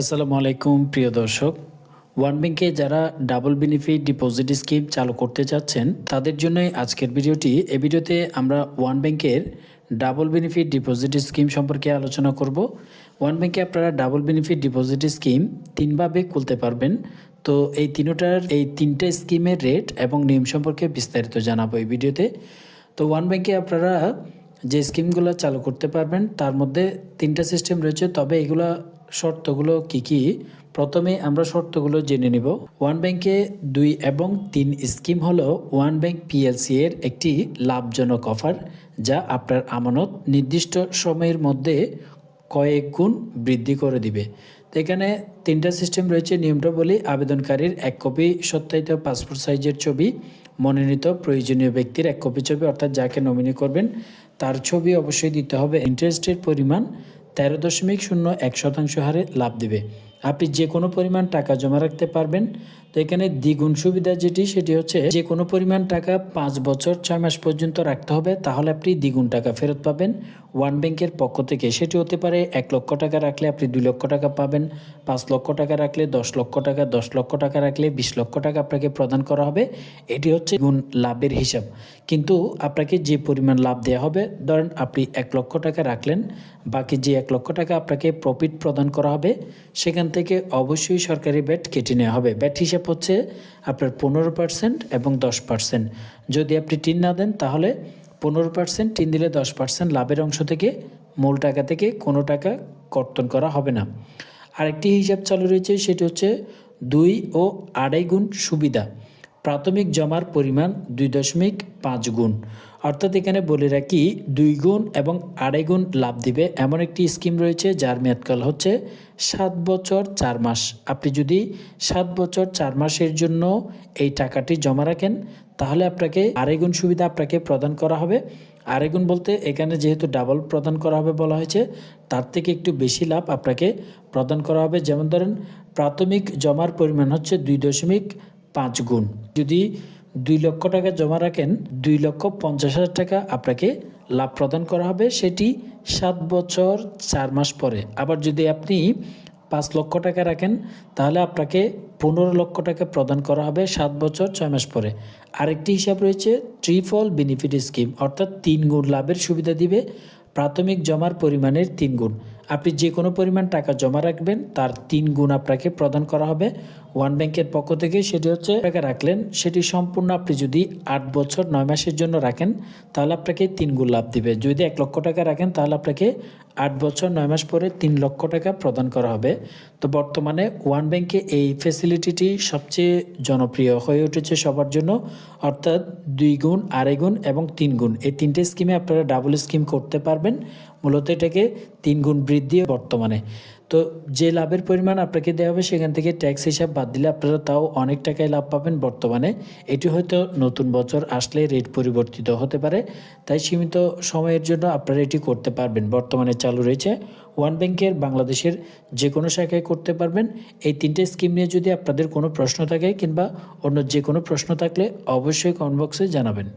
আসসালামু আলাইকুম, প্রিয় দর্শক। ওয়ান ব্যাংকে যারা ডাবল বেনিফিট ডিপোজিট স্কিম চালু করতে চাচ্ছেন, তাদের জন্যই আজকের ভিডিওটি। এ ভিডিওতে আমরা ওয়ান ব্যাংকের ডাবল বেনিফিট ডিপোজিট স্কিম সম্পর্কে আলোচনা করব। ওয়ান ব্যাংকে আপনারা ডাবল বেনিফিট ডিপোজিট স্কিম তিনভাবে খুলতে পারবেন। তো এই তিনোটার, এই তিনটে স্কিমের রেট এবং নিয়ম সম্পর্কে বিস্তারিত জানাব এই ভিডিওতে। তো ওয়ান ব্যাংকে আপনারা যে স্কিমগুলো চালু করতে পারবেন, তার মধ্যে তিনটা সিস্টেম রয়েছে, তবে এগুলা শর্তগুলো কি কি? প্রথমে আমরা শর্তগুলো জেনে নিব। ওয়ান ব্যাংকে দুই এবং তিন স্কিম হলো ওয়ান ব্যাংক পিএলসি এর একটি লাভজনক অফার, যা আপনার আমানত নির্দিষ্ট সময়ের মধ্যে কয়েক গুণ বৃদ্ধি করে দিবে। তো এখানে তিনটা সিস্টেম রয়েছে, নিয়মটা বলি। আবেদনকারীর এক কপি সত্যায়িত পাসপোর্ট সাইজের ছবি, মনোনীত প্রয়োজনীয় ব্যক্তির এক কপি ছবি, অর্থাৎ যাকে নমিনি করবেন, তার ছবি অবশ্যই দিতে হবে। ইন্টারেস্টের পরিমাণ তেরো দশমিক শূন্য এক শতাংশ হারে লাভ দেবে। আপনি যে কোনো পরিমাণ টাকা জমা রাখতে পারবেন। তো এখানে দ্বিগুণ সুবিধা যেটি, সেটি হচ্ছে যে কোনো পরিমাণ টাকা পাঁচ বছর ছয় মাস পর্যন্ত রাখতে হবে, তাহলে আপনি দ্বিগুণ টাকা ফেরত পাবেন। ওয়ান ব্যাংকের পক্ষ থেকে সেটি হতে পারে এক লক্ষ টাকা রাখলে আপনি দুই লক্ষ টাকা পাবেন, পাঁচ লক্ষ টাকা রাখলে দশ লক্ষ টাকা, দশ লক্ষ টাকা রাখলে বিশ লক্ষ টাকা আপনাকে প্রদান করা হবে। এটি হচ্ছে গুণ লাভের হিসাব। কিন্তু আপনাকে যে পরিমাণ লাভ দেওয়া হবে, ধরেন আপনি এক লক্ষ টাকা রাখলেন, বাকি যে এক লক্ষ টাকা আপনাকে প্রফিট প্রদান করা হবে, সেখান থেকে অবশ্যই সরকারি ব্যাট কেটে নেওয়া হবে। ব্যাট হিসাব হচ্ছে আপনার পনেরো পার্সেন্ট এবং দশ পার্সেন্ট যদি আপনি টিন না দেন, তাহলে পনেরো পার্সেন্ট টিন দিলে দশ পার্সেন্ট লাভের অংশ থেকে মূল টাকা থেকে কোনো টাকা কর্তন করা হবে না। আরেকটি হিসাব চালু রয়েছে, সেটি হচ্ছে দুই ও আড়াই গুণ সুবিধা। প্রাথমিক জমার পরিমাণ দুই দশমিক পাঁচ গুণ। অর্থাৎ এখানে বলে রাখি, দুই গুণ এবং আড়াই গুণ লাভ দিবে এমন একটি স্কিম রয়েছে যার মেয়াদকাল হচ্ছে সাত বছর চার মাস। আপনি যদি সাত বছর চার মাসের জন্য এই টাকাটি জমা রাখেন, তাহলে আপনাকে আড়াই গুণ সুবিধা আপনাকে প্রদান করা হবে। আড়াই গুণ বলতে এখানে যেহেতু ডাবল প্রদান করা হবে বলা হয়েছে, তার থেকে একটু বেশি লাভ আপনাকে প্রদান করা হবে। যেমন ধরেন, প্রাথমিক জমার পরিমাণ হচ্ছে দুই দশমিক পাঁচ গুণ। যদি দুই লক্ষ টাকা জমা রাখেন, দুই লক্ষ পঞ্চাশ হাজার টাকা আপনাকে লাভ প্রদান করা হবে। সেটি সাত বছর চার মাস পরে। আবার যদি আপনি পাঁচ লক্ষ টাকা রাখেন, তাহলে আপনাকে পনেরো লক্ষ টাকা প্রদান করা হবে সাত বছর ছয় মাস পরে। আরেকটি হিসাব রয়েছে ট্রিফল বেনিফিট স্কিম অর্থাৎ তিন গুণ লাভের সুবিধা দিবে প্রাথমিক জমার পরিমাণের তিন গুণ। আপনি যে কোনো পরিমাণ টাকা জমা রাখবেন, তার তিন গুণ আপনাকে প্রদান করা হবে। ওয়ান ব্যাংকের পক্ষ থেকে সেটি হচ্ছে টাকা রাখলেন। সেটি সম্পূর্ণ আপনি যদি আট বছর, নয় মাসের জন্য রাখেন, তাহলে আপনাকে তিন গুণ লাভ দিবে। যদি এক লক্ষ টাকা রাখেন, তাহলে আপনাকে আট বছর, নয় মাস পরে তিন লক্ষ টাকা প্রদান করা হবে। তো বর্তমানে ওয়ান ব্যাংকে এই ফেসিলিটিটি সবচেয়ে জনপ্রিয় হয়ে উঠেছে সবার জন্য। অর্থাৎ দুই গুণ, আড়াই গুণ এবং তিন গুণ। এই তিনটে স্কিমে আপনারা ডাবল স্কিম করতে পারবেন। মূলত এটাকে তিন গুণ বৃদ্ধি বর্তমানে। তো যে লাভের পরিমাণ আপনাকে দেওয়া হবে সেখান থেকে ট্যাক্স হিসাব বাদ দিলে আপনারা তাও অনেক টাকায় লাভ পাবেন বর্তমানে। এটি হয়তো নতুন বছর আসলে রেট পরিবর্তিত হতে পারে, তাই সীমিত সময়ের জন্য আপনারা এটি করতে পারবেন। বর্তমানে চালু রয়েছে ওয়ান ব্যাংকের বাংলাদেশের যে কোনো শাখায় করতে পারবেন। এই তিনটে স্কিম নিয়ে যদি আপনাদের কোনো প্রশ্ন থাকে কিংবা অন্য যে কোনো প্রশ্ন থাকলে অবশ্যই কমেন্ট বক্সে জানাবেন।